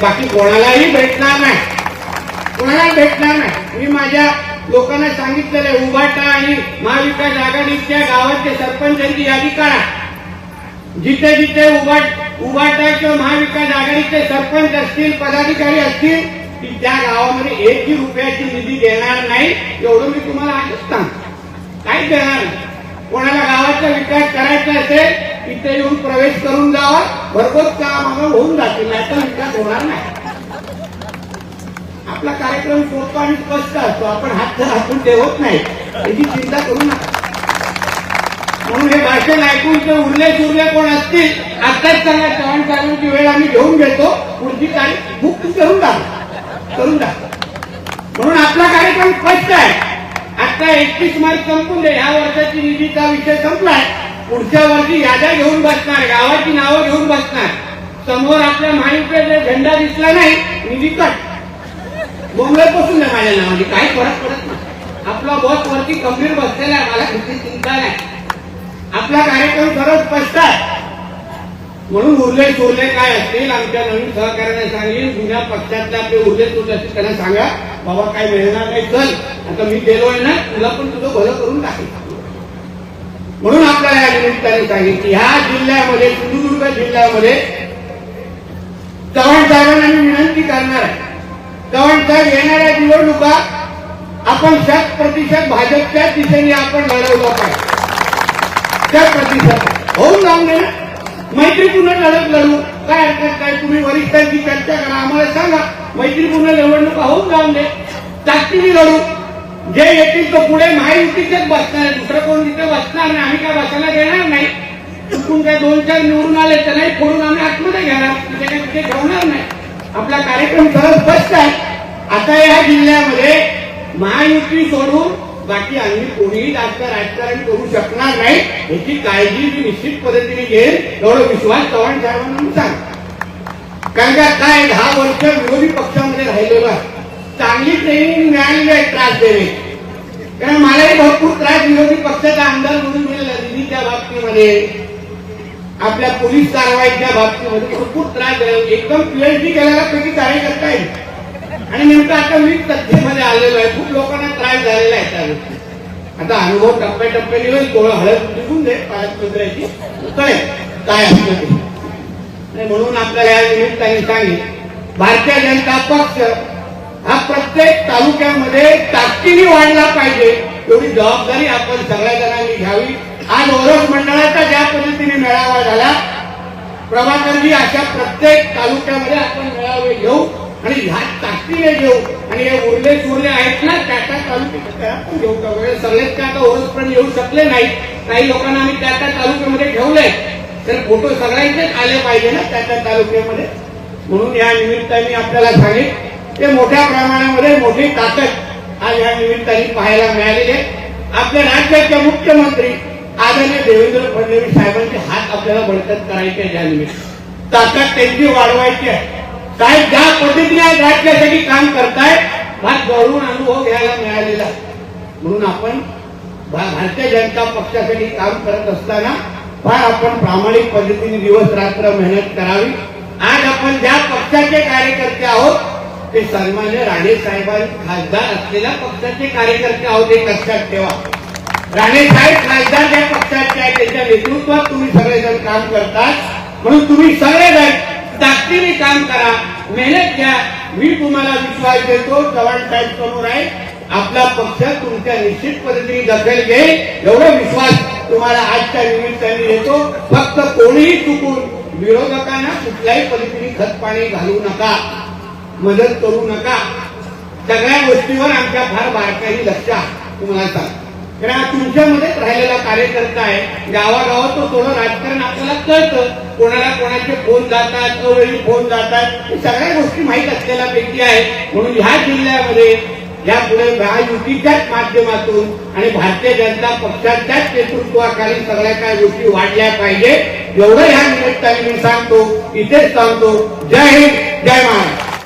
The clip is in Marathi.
बाकी कोणालाही भेटणार नाही. कोणालाही भेटणार नाही. मी माझ्या लोकांना सांगितलेलं आहे उभाटा आणि महाविकास आघाडीच्या गावाचे सरपंचांची यादी काढा. जिथे जिथे उभाट उभाटा महाविकास आघाडीचे सरपंच असतील पदाधिकारी असतील की त्या गावामध्ये एकही रुपयाची निधी देणार नाही एवढं मी तुम्हाला आजच सांगतो. काहीच देणार नाही. कोणाला गावाचा विकास करायचा असेल इथे येऊन प्रवेश करून जावा भरपूर काम होऊन जातील नाही तर विकास होणार नाही. आपला कार्यक्रम सोपा आणि स्पष्ट असतो आपण हात तर हातून ठेवत नाही. याची चिंता करू नका. म्हणून हे भाषण ऐकून ते उरले सुरले कोण असतील आताच त्यांना चव्हाण साहेबांची वेळ आम्ही घेऊन घेतो पुढची तारीख बुक करून टाका करून टाका म्हणून आपला कार्यक्रम स्पष्ट आहे. आता एकतीस मार्च संपून दे ह्या वर्षाची निधीचा विषय संपलाय. पुढच्या वर्षी याद्या घेऊन बसणार गावाची नावं घेऊन बसणार. समोर आपल्या महायुतीचा झेंडा दिसला नाही निधी कट. बोंबले बसून नाही माझ्या नावाने काही फरक पडत नाही. आपला बॉस वरती गंभीर बसलेला आहे मला कुठली चिंता नाही. आपला कार्यक्रम खरंच स्पष्ट आहे. म्हणून उरले सोरले काय असतील आमच्या नवीन सहकार्याने सांगेल जुन्या पक्षातले आपले उरले सोरले असतील त्यांना सांगा बाबा काय मिळणार नाही चल. आता मी गेलोय ना तुला पण तुझं भलं करून टाकेल म्हणून आपल्याला या निमित्ताने सांगेल की ह्या जिल्ह्यामध्ये सिंधुदुर्ग जिल्ह्यामध्ये चव्हाण साहेबांना मी विनंती करणार आहे. चव्हाण साहेब येणाऱ्या निवडणुका आपण शत प्रतिशत भाजपच्या दिशेने आपण लढवलं पाहिजे. त्याच प्रतिसाद. होऊन जाऊन दे ना? मैत्रीपूर्ण लढत लढू. काय हरकत काय तुम्ही वरिष्ठांची चर्चा करा आम्हाला सांगा. मैत्रीपूर्ण निवडणुका होऊन जाऊन दे ताकदीने लढू. जे येतील तो पुढे महायुतीचेच बसणार दुसरं कोण तिथे बसणार नाही आम्ही काय बसायला देणार नाही? चुकून काय दोन चार निवडून आले तर नाही फोडून आम्ही आतमध्ये घेणार. तिथे काय तिथे ठेवणार नाही. आपला कार्यक्रम सरळ स्पष्ट आहे. आता या जिल्ह्यामध्ये महायुती सोडून बाकी आम्ही कोणीही आजकाल राजकारण करू शकणार नाही याची काळजी मी निश्चित पद्धतीने घेईन. एवढा विश्वास चव्हाण साहेबांना मी सांग कारण का काय दहा वर्ष विरोधी पक्षामध्ये राहिलेलो आहे. चांगली ट्रेनिंग मिळालेली आहे त्रास देणे. कारण मलाही भरपूर त्रास विरोधी पक्षाचा आमदार म्हणून मिळाला दिल्लीच्या बाबतीमध्ये. आपल्या पोलीस कारवाईच्या बाबतीमध्ये भरपूर त्रास झाला एकदम पीएचडी केलेला पैकी कार्यकर्ता आहे. आणि नेमकं आता मी सत्तेमध्ये आलेलो आहे. खूप लोकांना त्रास झालेला आहे त्या गोष्टी. आता अनुभव टप्प्याटप्प्याने होईल. तो हळद निघून दे पालकमंत्र्याची कळेल काय असतं ते? आणि म्हणून आपल्याला या निमित्ताने सांगेल भारतीय जनता पक्ष हा प्रत्येक तालुक्यामध्ये ताकदीने वाढला पाहिजे. एवढी जबाबदारी आपण सगळ्या जणांनी घ्यावी. आज ओरस मंडळाचा ज्या पद्धतीने मेळावा झाला प्रभाकरजी अशा प्रत्येक तालुक्यामध्ये आपण मेळावे घेऊ. आणि ह्या ताकदीने घेऊ. आणि या उरले सुरले आहेत ना त्या त्या तालुक्यात त्या पण घेऊ का सगळेच काय आता ओरसपर्यंत येऊ शकले नाही काही लोकांना आम्ही त्या त्या तालुक्यामध्ये ठेवले तर फोटो सगळ्यांचेच आले पाहिजे ना त्या त्या तालुक्यामध्ये. म्हणून या निमित्ताने आपल्याला सांगेल ते मोठ्या प्रमाणामध्ये मोठी ताकद आज या निमित्ताने पाहायला मिळालेली आहे. आपल्या राज्याचे मुख्यमंत्री आदरणीय देवेंद्र फडणवीस साहेबांचे हात आपल्याला बळकट करायचे या निमित्त ताकद त्यांची वाढवायची आहे. काय ज्या पद्धतीने आज राज्यासाठी काम करताय हा गौरव अनुभव घ्यायला मिळालेला म्हणून आपण भारतीय जनता पक्षासाठी काम करत असताना फार आपण प्रामाणिक पद्धतीने दिवस रात्र मेहनत करावी. आज आपण ज्या पक्षाचे कार्यकर्ते आहोत ते सन्मान्य राणे साहेबांनी खासदार असलेल्या पक्षाचे कार्यकर्ते आहोत हे लक्षात ठेवा. राणे साहेब खासदार ज्या पक्षाचे आहेत त्याच्या नेतृत्वात तुम्ही सगळेजण काम करतात. म्हणून तुम्ही सगळेजण ताकदीने काम करा. मेहनत घ्या. मी तुम्हाला विश्वास देतो चव्हाण साहेब समोर आहे. आपला पक्ष तुमच्या निश्चित पद्धतीने दखल घेईल एवढा विश्वास तुम्हाला आजच्या निमित्ताने देतो फक्त कोणीही चुकून विरोधकांना कुठल्याही पद्धतीने खत पाणी घालू नका. मदत करू नका. सगळ्या गोष्टीवर आमच्या फार बारकाई लक्ष तुम्हाला सांग कारण हा तुमच्यामध्येच राहिलेला कार्यकर्ता आहे. गावागावात तो थोडं राजकारण आपल्याला कळतं. कोणाला कोणाचे फोन जातात अवेळी फोन जातात. हे सगळ्या गोष्टी माहीत असलेल्या पैकी आहे म्हणून ह्या जिल्ह्यामध्ये यापुढे महायुतीच्याच माध्यमातून आणि भारतीय जनता पक्षाच्याच नेतृत्वाखाली सगळ्या काय गोष्टी वाढल्या पाहिजे. एवढं ह्या निमित्ताने मी सांगतो इथेच सांगतो जय हिंद जय महाराष्ट्र.